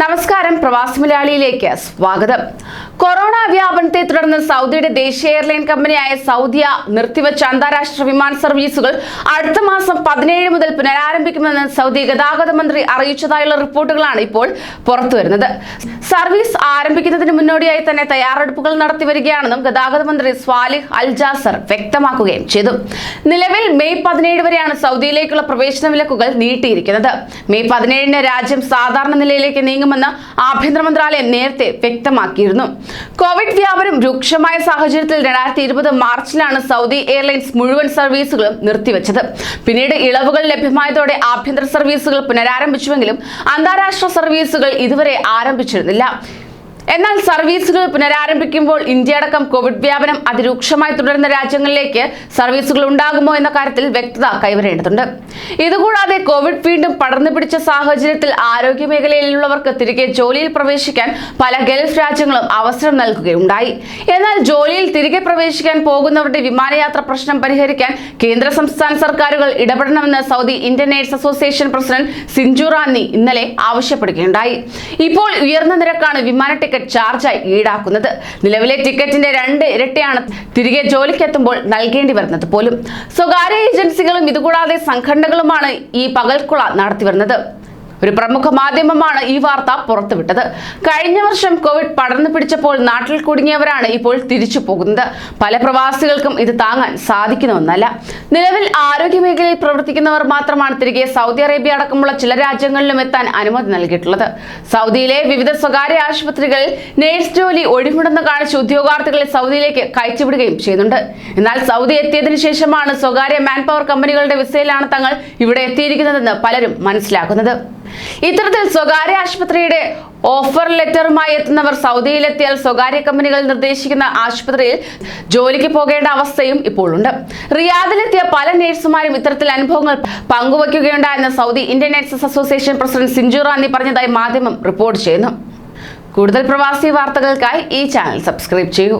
നമസ്കാരം പ്രവാസി മലയാളിയിലേക്ക് സ്വാഗതം. കൊറോണ വ്യാപനത്തെ തുടർന്ന് സൗദിയുടെ ദേശീയ എയർലൈൻ കമ്പനിയായ സൗദിയ നിർത്തിവച്ച അന്താരാഷ്ട്ര വിമാന സർവീസുകൾ അടുത്ത മാസം പതിനേഴ് മുതൽ പുനരാരംഭിക്കുമെന്ന് സൗദി ഗതാഗത മന്ത്രി അറിയിച്ചതായുള്ള റിപ്പോർട്ടുകളാണ് ഇപ്പോൾ പുറത്തുവരുന്നത്. സർവീസ് ആരംഭിക്കുന്നതിന് മുന്നോടിയായി തന്നെ തയ്യാറെടുപ്പുകൾ നടത്തി വരികയാണെന്നും ഗതാഗത മന്ത്രി സ്വാലിഹ് അൽജാസർ വ്യക്തമാക്കുകയും ചെയ്തു. നിലവിൽ മെയ് പതിനേഴ് വരെയാണ് സൗദിയിലേക്കുള്ള പ്രവേശന വിലക്കുകൾ നീട്ടിയിരിക്കുന്നത്. മെയ് പതിനേഴിന് രാജ്യം സാധാരണ നിലയിലേക്ക് നീങ്ങുമെന്ന് ആഭ്യന്തര മന്ത്രാലയം നേരത്തെ വ്യക്തമാക്കിയിരുന്നു. കോവിഡ് വ്യാപനം രൂക്ഷമായ സാഹചര്യത്തിൽ രണ്ടായിരത്തി ഇരുപത് മാർച്ചിലാണ് സൗദി എയർലൈൻസ് മുഴുവൻ സർവീസുകളും നിർത്തിവച്ചത്. പിന്നീട് ഇളവുകൾ ലഭ്യമായതോടെ ആഭ്യന്തര സർവീസുകൾ പുനരാരംഭിച്ചുവെങ്കിലും അന്താരാഷ്ട്ര സർവീസുകൾ ഇതുവരെ ആരംഭിച്ചിരുന്നില്ല. എന്നാൽ സർവീസുകൾ പുനരാരംഭിക്കുമ്പോൾ ഇന്ത്യ അടക്കം കോവിഡ് വ്യാപനം അതിരൂക്ഷമായി തുടരുന്ന രാജ്യങ്ങളിലേക്ക് സർവീസുകൾ ഉണ്ടാകുമോ എന്ന കാര്യത്തിൽ വ്യക്തത കൈവരേണ്ടതുണ്ട്. ഇതുകൂടാതെ കോവിഡ് വീണ്ടും പടർന്നു പിടിച്ച സാഹചര്യത്തിൽ ആരോഗ്യ മേഖലയിലുള്ളവർക്ക് തിരികെ ജോലിയിൽ പ്രവേശിക്കാൻ പല ഗൾഫ് രാജ്യങ്ങളും അവസരം നൽകുകയുണ്ടായി. എന്നാൽ ജോലിയിൽ തിരികെ പ്രവേശിക്കാൻ പോകുന്നവരുടെ വിമാനയാത്ര പ്രശ്നം പരിഹരിക്കാൻ കേന്ദ്ര സംസ്ഥാന സർക്കാരുകൾ ഇടപെടണമെന്ന് Saudi Indian nurse association president Sinju Ranni ഇന്നലെ ആവശ്യപ്പെടുകയുണ്ടായി. ഇപ്പോൾ ഉയർന്ന നിരക്കാണ് വിമാന ടിക്കറ്റ് ചാർജായി ഈടാക്കുന്നത്. നിലവിലെ ടിക്കറ്റിന്റെ രണ്ട് ഇരട്ടിയാണ് തിരികെ ജോലിക്കെത്തുമ്പോൾ നൽകേണ്ടി വരുന്നത് പോലും. സ്വകാര്യ ഏജൻസികളും ഇതുകൂടാതെ സംഘടനകളുമാണ് ഈ പകൽക്കുള നടത്തിവരുന്നത്. ഒരു പ്രമുഖ മാധ്യമമാണ് ഈ വാർത്ത പുറത്തുവിട്ടത്. കഴിഞ്ഞ വർഷം കോവിഡ് പടർന്നു പിടിച്ചപ്പോൾ നാട്ടിൽ കുടുങ്ങിയവരാണ് ഇപ്പോൾ തിരിച്ചു പോകുന്നത്. പല പ്രവാസികൾക്കും ഇത് താങ്ങാൻ സാധിക്കുന്ന ഒന്നല്ല നിലവിൽ ആരോഗ്യ മേഖലയിൽ പ്രവർത്തിക്കുന്നവർ മാത്രമാണ് തിരികെ സൗദി അറേബ്യ അടക്കമുള്ള ചില രാജ്യങ്ങളിലും എത്താൻ അനുമതി നൽകിയിട്ടുള്ളത്. സൗദിയിലെ വിവിധ സ്വകാര്യ ആശുപത്രികളിൽ നേഴ്സ് ജോലി ഒഴിമുടന്ന് കാണിച്ച് ഉദ്യോഗാർത്ഥികളെ സൗദിയിലേക്ക് കയറ്റിവിടുകയും ചെയ്യുന്നുണ്ട്. എന്നാൽ സൗദി എത്തിയതിനു ശേഷമാണ് സ്വകാര്യ മാൻ പവർ കമ്പനികളുടെ വിസയിലാണ് തങ്ങൾ ഇവിടെ എത്തിയിരിക്കുന്നതെന്ന് പലരും മനസ്സിലാക്കുന്നത്. ഇത്തരത്തിൽ സ്വകാര്യ ആശുപത്രിയുടെ ഓഫർ ലെറ്ററുമായി എത്തുന്നവർ സൗദിയിലെത്തിയാൽ സ്വകാര്യ കമ്പനികൾ നിർദ്ദേശിക്കുന്ന ആശുപത്രിയിൽ ജോലിക്ക് പോകേണ്ട അവസ്ഥയും ഇപ്പോഴുണ്ട്. റിയാദിലെത്തിയ പല നേഴ്സുമാരും ഇത്തരത്തിൽ അനുഭവങ്ങൾ പങ്കുവയ്ക്കുകയുണ്ടായെന്ന് Saudi Indian nurses association president Sinju Ranni പറഞ്ഞതായി മാധ്യമം റിപ്പോർട്ട് ചെയ്യുന്നു. കൂടുതൽ പ്രവാസി വാർത്തകൾക്കായി ഈ ചാനൽ സബ്സ്ക്രൈബ് ചെയ്യൂ.